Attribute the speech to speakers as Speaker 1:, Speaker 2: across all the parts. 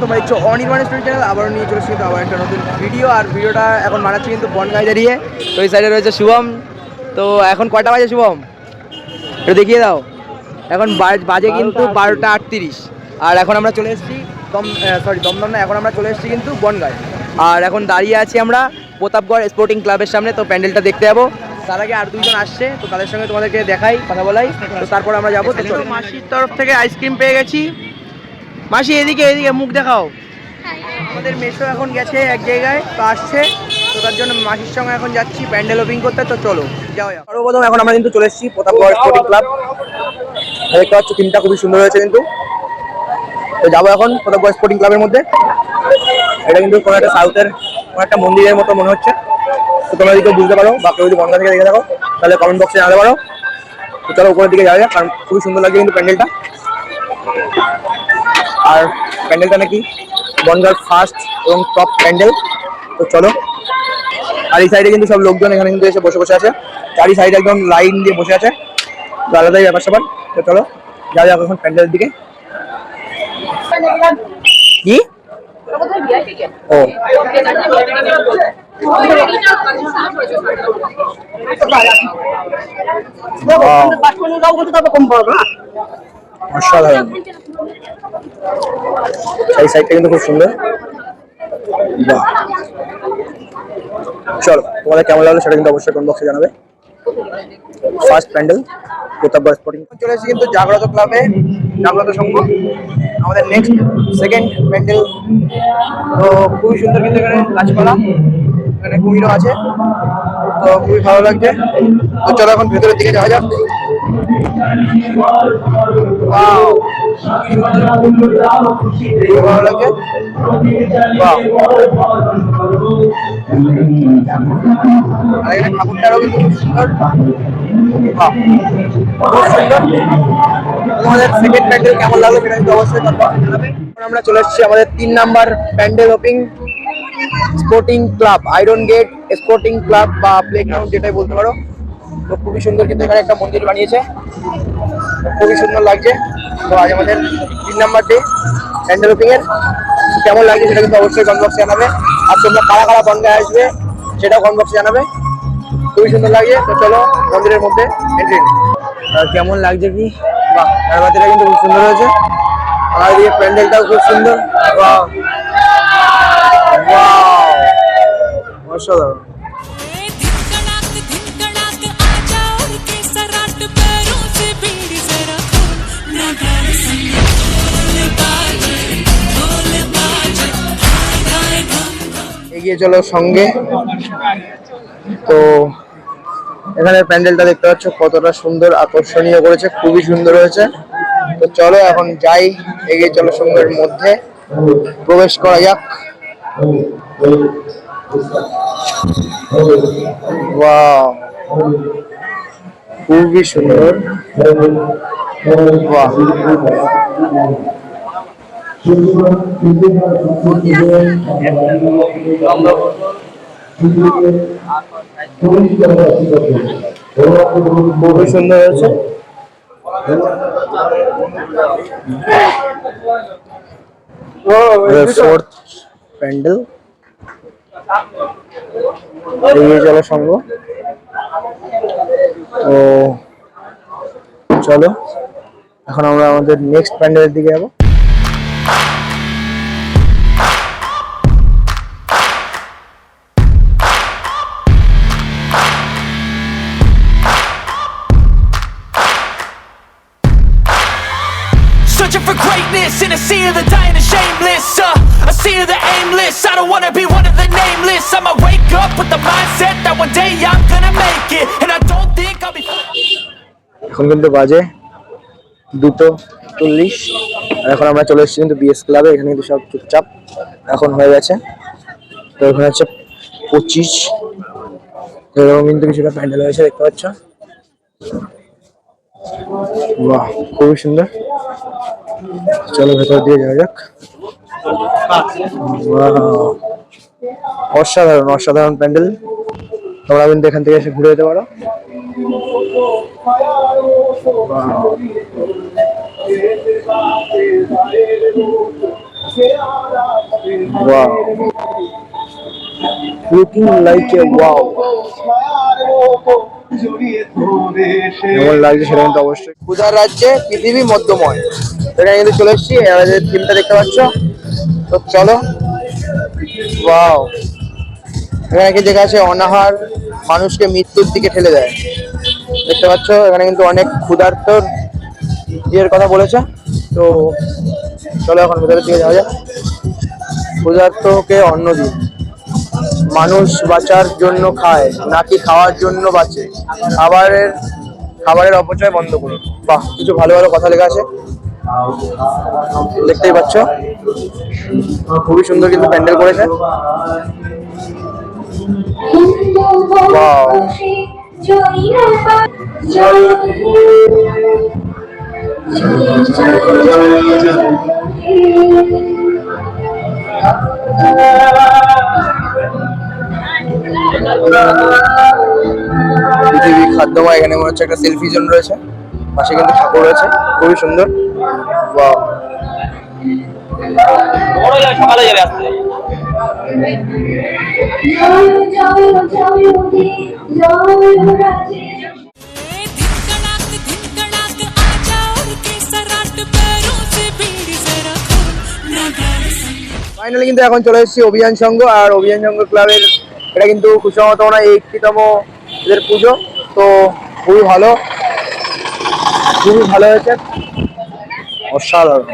Speaker 1: তোমরা দেখছ Anirban story channel আবারও নিয়ে চলেছি কিন্তু আবার একটা নতুন ভিডিও আর ভিডিওটা এখন বানাচ্ছি কিন্তু বনগাই দাঁড়িয়ে। তো এই সাইডে রয়েছে শুভম। তো এখন কয়টা বাজে শুভম? একটু দেখিয়ে দাও। এখন বাজে কিন্তু বারোটা আটত্রিশ। আর এখন আমরা চলে এসেছি দম সরি দমদম না এখন আমরা চলে এসেছি কিন্তু বনগায় আর এখন দাঁড়িয়ে আছি আমরা প্রতাপগড় স্পোর্টিং ক্লাবের সামনে তো প্যান্ডেলটা দেখতে যাব। তার আগে আর দুজন আসছে তো তাদের সঙ্গে তোমাদেরকে দেখাই কথা বলাই। তো তারপর আমরা যাব। তো মাসির তরফ থেকে আইসক্রিম পেয়ে গেছি। মাসি, এদিকে এদিকে মুখ দেখাও। আমাদের মেশো এখন গেছে এক জায়গায়, তো আসছে। তো তার জন্য মাসির সঙ্গে এখন যাচ্ছি, প্যান্ডেল ওপিং করতে, তো চলো যাও সর্বপ্রথম এখন আমরা কিন্তু চলে এসেছি প্রতাপগড় স্পোর্টিং ক্লাব। দেখতে পাচ্ছ টিমটা খুবই সুন্দর হয়েছে কিন্তু। তো যাব এখন প্রতাপগড় স্পোর্টিং ক্লাবের মধ্যে। এটা কিন্তু কোনো একটা সাউথের, কোনো একটা মন্দিরের মতো মনে হচ্ছে। তো তোমরা যদি বুঝতে পারো বা কেউ যদি বন্ধা থেকে দেখে থাকো, তাহলে কমেন্ট বক্সে জানাতে পারো। তো চলো উপরের দিকে যাওয়া যাক, কারণ খুবই সুন্দর লাগছে কিন্তু প্যান্ডেলটা। আর প্যান্ডেলটা নাকি বনগার ফার্স্ট এবং টপ প্যান্ডেল। তো চলো আর এই সাইডে কিন্তু সব লোকজন এখানে কিন্তু এসে বসে বসে আছে। চারি সাইডে একদম লাইন দিয়ে বসে আছে। তো আলাদাই ব্যাপার স্যাপার। তো চলো যা যাক এখন প্যান্ডেলের দিকে। কি? ও। অসাধারণ এই সাইডটা কিন্তু খুব সুন্দর। বাহ। চলো, তোমাদের কেমন লাগল সেটা কিন্তু অবশ্যই কমেন্ট জানাবে। ফার্স্ট প্যান্ডেল প্রতাপগড় স্পোর্টিং চলে এসেছি কিন্তু জাগ্রত ক্লাবে জাগ্রত সংঘ। আমাদের নেক্সট সেকেন্ড প্যান্ডেল তো খুবই সুন্দর কিন্তু এখানে গাছপালা, এখানে কুমিরও আছে। তো খুবই ভালো লাগছে। তো চলো এখন ভেতরের দিকে যাওয়া যাক। প্যান্ডেল কেমন লাগল সেটা। আমরা চলে এসেছি আমাদের তিন number pandal ওপিং sporting club iron gate sporting club বা প্লে গ্রাউন্ড যেটাই বলতে পারো তো খুবই সুন্দর কিন্তু এখানে একটা মন্দির বানিয়েছে। খুবই সুন্দর লাগছে। তো আজ আমাদের তিন নাম্বার ডে প্যান্ডেল ওপিং এর কেমন লাগছে সেটা কিন্তু অবশ্যই কমেন্ট বক্সে জানাবে। আর তোমরা কারা কারা বনগায় আসবে সেটাও কমেন্ট বক্সে জানাবে। খুবই সুন্দর লাগছে। তো চলো মন্দিরের মধ্যে এন্ট্রি কেমন লাগছে কি? বাহ মেরবাতিটা কিন্তু খুব সুন্দর হয়েছে। আর এই প্যান্ডেলটাও খুব সুন্দর। বাহ। অসাধারণ। এগিয়ে চলো সঙ্গে। তো এখানে প্যান্ডেলটা দেখতে পাচ্ছ, কতটা সুন্দর, আকর্ষণীয় করেছে, খুবই সুন্দর হয়েছে। তো চলো এখন যাই, এগিয়ে চলো সঙ্গের মধ্যে। প্রবেশ করা যাক। খুবই সুন্দর। বাহ খুবই সুন্দর হয়েছে। ফোর্থ প্যান্ডেল এগিয়ে চলো সঙ্গ তো, চলো, এখন আমরা আমাদের নেক্সট প্যান্ডেলের দিকে যাব।
Speaker 2: For greatness in a sea of the dying and shameless. Uh, a sea of the aimless. I don't wanna be one of the nameless. I'ma wake up with the mindset that one day I'm gonna make it. And I don't think I'll be.
Speaker 1: এখন কিন্তু বাজে দুটো চল্লিশ এখন আমরা চলে এসেছি কিন্তু বিএস ক্লাবে এখানে কিন্তু সব চুপচাপ এখন হয়ে গেছে তো এখানে হচ্ছে পঁচিশ এরকম কিন্তু কিছুটা প্যান্ডেল হয়েছে দেখতে পাচ্ছ বাহ, খুবই সুন্দর চলো ভেতর দিয়ে যাওয়া যাক! অসাধারণ অসাধারণ প্যান্ডেল তোমরা কিন্তু এখান থেকে এসে ঘুরে যেতে পারো Wow. Looking like a wow. কেমন লাগছে সেটা কিন্তু অবশ্যই। ক্ষুধার রাজ্যে পৃথিবী মধ্যময়। এখানে কিন্তু চলে এসেছি আমাদের থিমটা দেখতে পাচ্ছ। তো চলো। ওয়াও এখানে কি দেখা আছে? অনাহার মানুষকে মৃত্যুর দিকে ঠেলে দেয়। দেখতে পাচ্ছ এখানে কিন্তু অনেক ক্ষুধার্ত ইয়ের কথা বলেছে। তো চলো এখন ভেতরের দিকে যাওয়া যাক। ক্ষুধার্তকে অন্ন দিন মানুষ বাঁচার জন্য খায় নাকি খাওয়ার জন্য বাঁচে? খাবারের খাবারের অপচয় বন্ধ করুন। বাহ কিছু ভালো ভালো কথা লেখা আছে। দেখতেই পাচ্ছ। খুবই সুন্দর কিন্তু প্যান্ডেল করেছে। Wow. পৃথিবী খাদ্যমা এখানে মনে হচ্ছে একটা সেলফি জোন রয়েছে। পাশে কিন্তু ঠাকুর রয়েছে, খুবই সুন্দর।
Speaker 3: সকালে
Speaker 1: ফাইনালি কিন্তু এখন চলে এসেছি অভিযান সংঘ আর অভিযান সংঘ ক্লাবের এটা কিন্তু কুসংহত না এইটিতম এদের পুজো, তো খুবই ভালো। খুবই ভালো হয়েছে। অসাধারণ।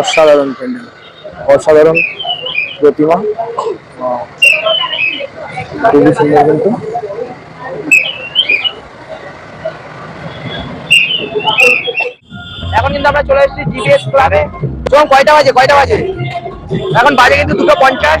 Speaker 1: অসাধারণ প্যান্ডেল। অসাধারণ প্রতিমা. খুবই সুন্দর কিন্তু। এখন কিন্তু আমরা চলে এসেছি জিবিএস ক্লাবে এবং কয়টা বাজে? কয়টা বাজে? এখন বাজে কিন্তু দুটো পঞ্চাশ।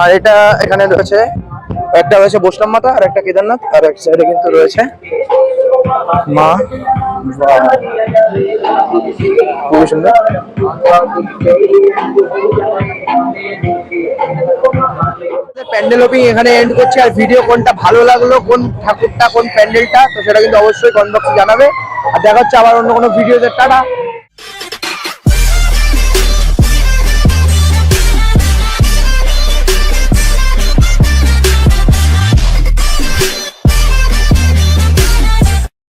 Speaker 1: আর এটা এখানে রয়েছে, একটা রয়েছে বৈষ্ণব মাতা, আর একটা কেদারনাথ, আর এক সাইডে কিন্তু রয়েছে মা। খুবই সুন্দর প্যান্ডেল ওপিং এখানে এন্ড করছি, আর ভিডিও কোনটা ভালো লাগল, কোন ঠাকুরটা, কোন প্যান্ডেলটা, তো সেটা কিন্তু অবশ্যই কমেন্ট জানাবে। আর দেখা হচ্ছে আবার অন্য কোনো ভিডিওতে টাটা।